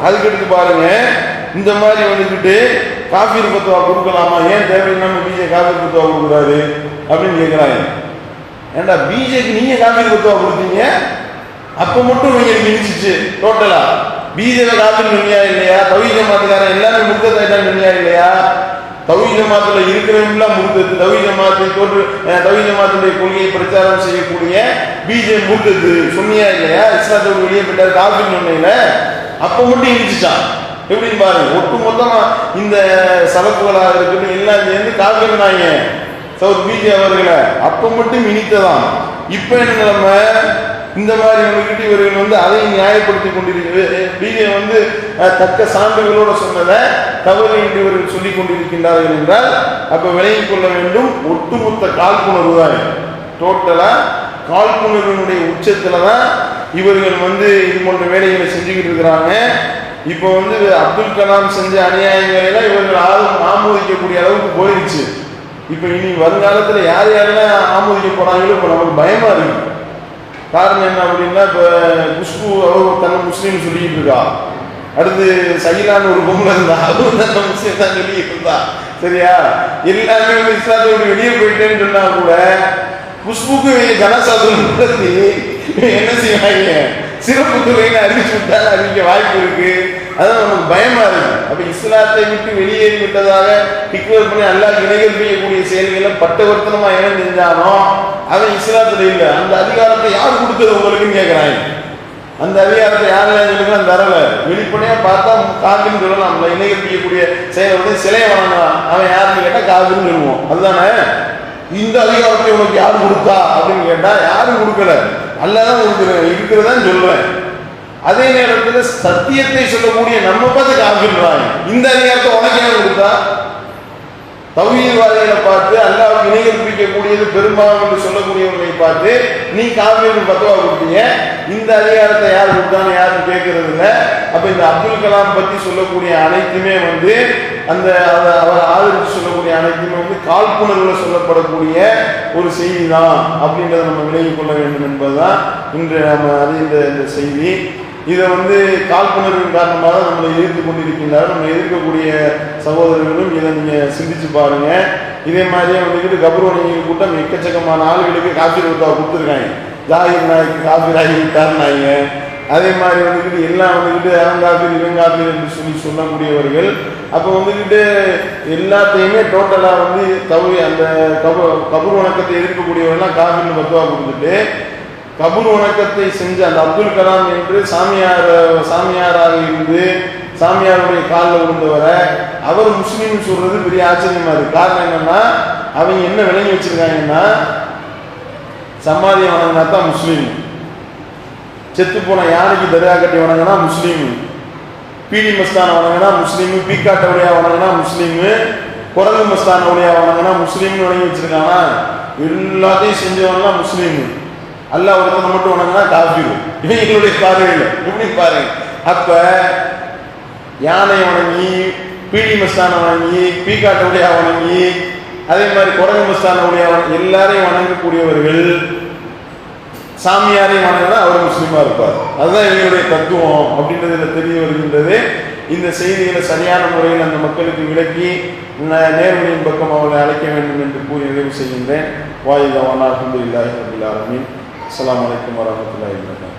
அதுக்கு எடுத்து பாருங்க இந்த மாதிரி வந்துக்கிட்டு காஃபீர் பத்துவா கொடுக்கலாமா? ஏன் தேவையில்லாம பிஜே காஃபீர் பத்துவா கொடுக்குறாரு? அப்படின்னு கேட்குறாங்க ஏண்டா பிஜேக்கு நீங்க காஃபீர் பத்துவா கொடுத்தீங்க? அப்ப மட்டும் இவங்களுக்கு இனிச்சிச்சு டோட்டலா பிஜேபி காஃபீர் நுண்ணியா இல்லையா? தவி ஜமாத்துக்காரன் எல்லாமே முர்த்ததாயிட்டான் நுண்ணியா இல்லையா? தவி ஜமாத்துல இருக்கிறவங்களாம் முர்த்தது. தவி ஜமாத்தை தோற்று அஹ், தவி ஜமாத்துடைய கொள்கையை பிரச்சாரம் செய்யக்கூடிய பிஜே முர்த்தது. சொன்னியா இல்லையா? இஸ்லாத்தோடு வெளியே போயிட்டாரு காஃபி நுண்ணையில அப்போ மட்டும் இருந்துச்சான் எப்படின்னு பாருங்க ஒட்டு மொத்தமா இந்த சரக்குகளாக இருக்கட்டும் எல்லாம் சேர்ந்து காக்கிருந்தாங்க சவுத் பிஜே அவர்களை. அப்போ மட்டும் இனித்ததான் இப்ப என்ன நிலைமை? இந்த மாதிரி உங்ககிட்ட இவர்கள் வந்து அதை நியாயப்படுத்தி கொண்டிருக்கிறது. பிஜே வந்து தக்க சான்றுகளோட சொன்னதை தவறு என்று இவர்கள் சொல்லிக் கொண்டிருக்கின்றார்கள் என்றால் அப்ப விலகிக் கொள்ள வேண்டும் ஒட்டுமொத்த காழ்ப்புணர்வு தான் டோட்டலா காழ்ப்புணர்வினுடைய உச்சத்துல தான் இவர்கள் வந்து இது போன்ற வேலைகளை செஞ்சுக்கிட்டு இருக்கிறாங்க. இப்போ வந்து அப்துல் கலாம் செஞ்ச அநியாயங்களெல்லாம் இவர்கள் ஆளும் ஆமோதிக்கக்கூடிய அளவுக்கு போயிடுச்சு இப்போ இனி வருங்காலத்தில் யார் யாரெல்லாம் ஆமோதிக்க போகிறாங்களோ இப்போ நமக்கு பயமாக இருக்கு. காரணம் என்ன அப்படின்னா இப்போ குஷ்பு அவங்க தன்னை முஸ்லீம் சொல்லிக்கிட்டு இருக்கா. அடுத்து சகிலான்னு ஒரு பொம்பளை இருந்தா அதுவும் தன்னை முஸ்லீம் தான் சொல்லிக்கிட்டு இருந்தா. சரியா? எல்லாமே வந்து இஸ்லாத்தோடு வெளியே போயிட்டேன்னு சொன்னா கூட குஷ்புக்கு கனசாதம் என்ன செய்வாங்க சிறப்பு துறைன்னு அறிவிச்சு விட்டால் அறிவிக்க வாய்ப்பு இருக்கு. அதான் நமக்கு பயமா இருக்கு. அப்ப இஸ்லாத்தை விட்டு வெளியேறி விட்டதாக டிக்ளேர் பண்ணி அல்லா இணைகள் செய்யக்கூடிய செயல்களை பட்டவர்த்தனமா என்ன செஞ்சானோ அவன் இஸ்லாத்துல இல்ல. அந்த அதிகாரத்தை யார் கொடுத்தது உங்களுக்குன்னு கேட்கிறாங்க அந்த அதிகாரத்தை அந்த தரல வெளிப்படையா பார்த்தா காவின்னு சொல்லலாம். நம்மள இணைகள் செய்யக்கூடிய செயலை வந்து சிலையை வணங்கலாம் அவன் யாருன்னு கேட்டா காவின்னு சொல்லுவோம். அதுதானே? இந்த அதிகாரத்தை உனக்கு யார் கொடுத்தா அப்படின்னு கேட்டா யாரும் கொடுக்கல. அல்லாதான் கொடுக்குறேன் இருக்கிறதான் சொல்லுவேன். அதே நேரத்தில் சத்தியத்தை சொல்லக்கூடிய நம்ம பார்த்து காப்பிடுறாங்க இந்த அதிகாரத்தை உனக்கு ஏன் கொடுத்தா? தௌஹீத்வாதிகளை பார்த்து அல்லாஹ்வுக்கு இணை பிடிக்கக்கூடியது பெரும்பாலும் என்று சொல்லக்கூடியவர்களை பார்த்து நீ காவிரி பத்துவா கொடுத்தீங்க. இந்த அதிகாரத்தை யார் கொடுத்தான்னு யாரும் கேட்கறது இல்லை அப்ப இந்த அப்துல் கலாம் பத்தி சொல்லக்கூடிய அனைத்துமே வந்து அந்த அவர் ஆதரித்து சொல்லக்கூடிய அனைத்துமே வந்து காழ்ப்புணர்வுல சொல்லப்படக்கூடிய ஒரு செய்தி தான் அப்படின்றத நம்ம விலகி கொள்ள வேண்டும் என்பதுதான் இன்று நம்ம அறிந்த இந்த செய்தி. இதை வந்து காழ்ப்புணர்வின் காரணமாக நம்மளை எதிர்த்து கொண்டிருக்கின்றார் நம்ம எதிர்க்கக்கூடிய சகோதரர்களும் இதை நீங்க சிந்திச்சு பாருங்க. இதே மாதிரியே வந்துக்கிட்டு கபர்வணிகள் கூட்டம் எக்கச்சக்கமான ஆளுகளுக்கு காப்பீடு கொடுத்தா கொடுத்துருக்காங்க. ஜாகிர் நாய்க்கு காப்பீடு ஆகி விட்டாருனாங்க அதே மாதிரி வந்துக்கிட்டு எல்லாம் வந்துக்கிட்டு அவன் காப்பீடு என்று சொல்லி சொல்லக்கூடியவர்கள் அப்போ வந்துக்கிட்டு எல்லாத்தையுமே டோட்டலாக வந்து தவறு அந்த கபு கபூர் வணக்கத்தை எதிர்க்கக்கூடியவர்கள்லாம் காப்பீடு பத்துவா கொடுத்துட்டு கபூர் வணக்கத்தை செஞ்ச அந்த அப்துல் கலாம் என்று சாமியார் சாமியாராக இருந்து சாமியாருடைய காலில் விழுந்தவரை அவர் முஸ்லீம் சொல்றது பெரிய ஆச்சரியமா இருக்கு. காரணம் என்னன்னா அவங்க என்ன விளங்கி வச்சிருக்காங்கன்னா சமாதி வணங்கினா தான் முஸ்லீம். செத்து போன யானைக்கு தர்கா கட்டி வணங்கினா முஸ்லீம்? பீடி மஸ்தான வணங்கினா முஸ்லீமு பீக்காட்ட உடையா வணங்கினா முஸ்லீமு குரங்கு மஸ்தான உடையா வணங்கினா முஸ்லீம்னு வணங்கி வச்சிருக்கானா? எல்லாத்தையும் செஞ்சவனா முஸ்லீமு. அல்லாஹ் ஒருத்தனை மட்டும் வணங்கினா காஃபிரு. இவங்களுடைய பார்வையில் எப்படி பாருங்க அப்ப யானை வணங்கி பீடி மஸ்தான வணங்கி பீக்காட்ட உடையா வணங்கி அதே மாதிரி குரங்கு மஸ்தான உடையா வணங்கி எல்லாரையும் வணங்கக்கூடியவர்கள் சாமியாரையும் வணங்கினா அவர் முஸ்லீமா இருப்பார். அதுதான் இவங்களுடைய தத்துவம் அப்படின்றதுல தெரிய வருகின்றது. இந்த செய்திகளை சரியான முறையில் அந்த மக்களுக்கு விளக்கி ந- நேர்மையின் பக்கம் அவர்களை அழைக்க வேண்டும் என்று கூறி நிறைவு செய்கின்றேன். வாயுதவானா அலமதுல்லாஹி ரபில் ஆலமீன். அஸ்ஸலாமு அலைக்கும்